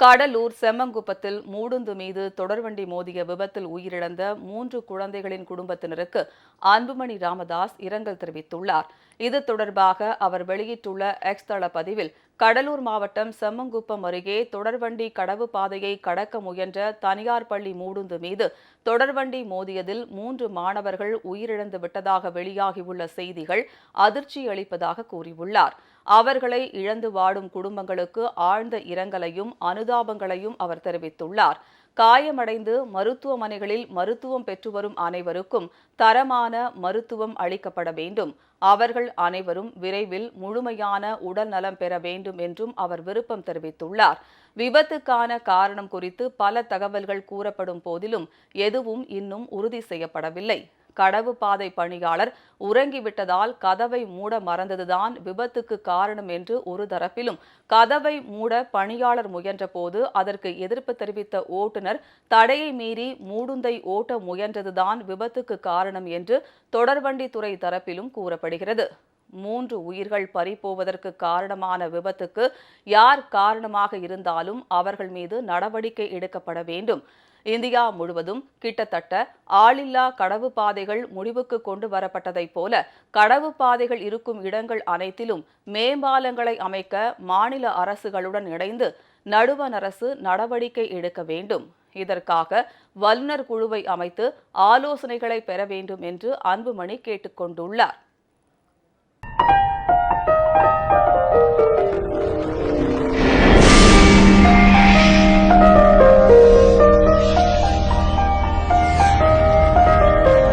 கடலூர் செம்மங்குப்பத்தில் மூடுந்து மீது தொடர்வண்டி மோதிய விபத்தில் உயிரிழந்த மூன்று குழந்தைகளின் குடும்பத்தினருக்கு அன்புமணி ராமதாஸ் இரங்கல் தெரிவித்துள்ளார். இது தொடர்பாக அவர் வெளியிட்டுள்ள எக்ஸ் தள பதிவில் கடலூர் மாவட்டம் செம்மங்குப்பம் அருகே தொடர்வண்டி கடவு பாதையை கடக்க முயன்ற தனியார் பள்ளி மூடுந்து மீது தொடர்வண்டி மோதியதில் மூன்று மாணவர்கள் உயிரிழந்து விட்டதாக வெளியாகியுள்ள செய்திகள் அதிர்ச்சி அளிப்பதாக கூறியுள்ளார். அவர்களை இழந்து வாடும் குடும்பங்களுக்கு ஆழ்ந்த இரங்கலையும் அனுதாபங்களையும் அவர் தெரிவித்துள்ளார். காயமடைந்து மருத்துவமனைகளில் மருத்துவம் பெற்று வரும் அனைவருக்கும் தரமான மருத்துவம் அளிக்கப்பட வேண்டும். அவர்கள் அனைவரும் விரைவில் முழுமையான உடல் நலம் பெற வேண்டும் என்றும் அவர் விருப்பம் தெரிவித்துள்ளார். விபத்துக்கான காரணம் குறித்து பல தகவல்கள் கூறப்படும் போதிலும் எதுவும் இன்னும் உறுதி செய்யப்படவில்லை. கடவு பாதை பணியாளர் உறங்கிவிட்டதால் கதவை மூட மறந்ததுதான் விபத்துக்கு காரணம் என்று ஒரு தரப்பிலும். கதவை மூட பணியாளர் முயன்றபோது அதற்கு எதிர்ப்பு தெரிவித்த ஓட்டுநர் தடையை மீறி மூடுந்தை ஓட்ட முயன்றதுதான் விபத்துக்கு காரணம் என்று தொடர்வண்டித்துறை தரப்பிலும் கூறப்படுகிறது. மூன்று உயிர்கள் பறிபோவதற்கு காரணமான விபத்துக்கு யார் காரணமாக இருந்தாலும் அவர்கள் மீது நடவடிக்கை எடுக்கப்பட வேண்டும். இந்தியா முழுவதும் கிட்டத்தட்ட ஆளில்லா கடவு பாதைகள் முடிவுக்கு கொண்டு வரப்பட்டதைப் போல கடவு பாதைகள் இருக்கும் இடங்கள் அனைத்திலும் மேம்பாலங்களை அமைக்க மாநில அரசுகளுடன் இணைந்து நடுவண் அரசு நடவடிக்கை எடுக்க வேண்டும். இதற்காக வல்லுநர் குழுவை அமைத்து ஆலோசனைகளை பெற வேண்டும் என்று அன்புமணி கேட்டுக்கொண்டுள்ளார்.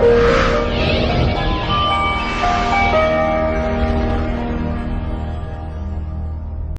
you.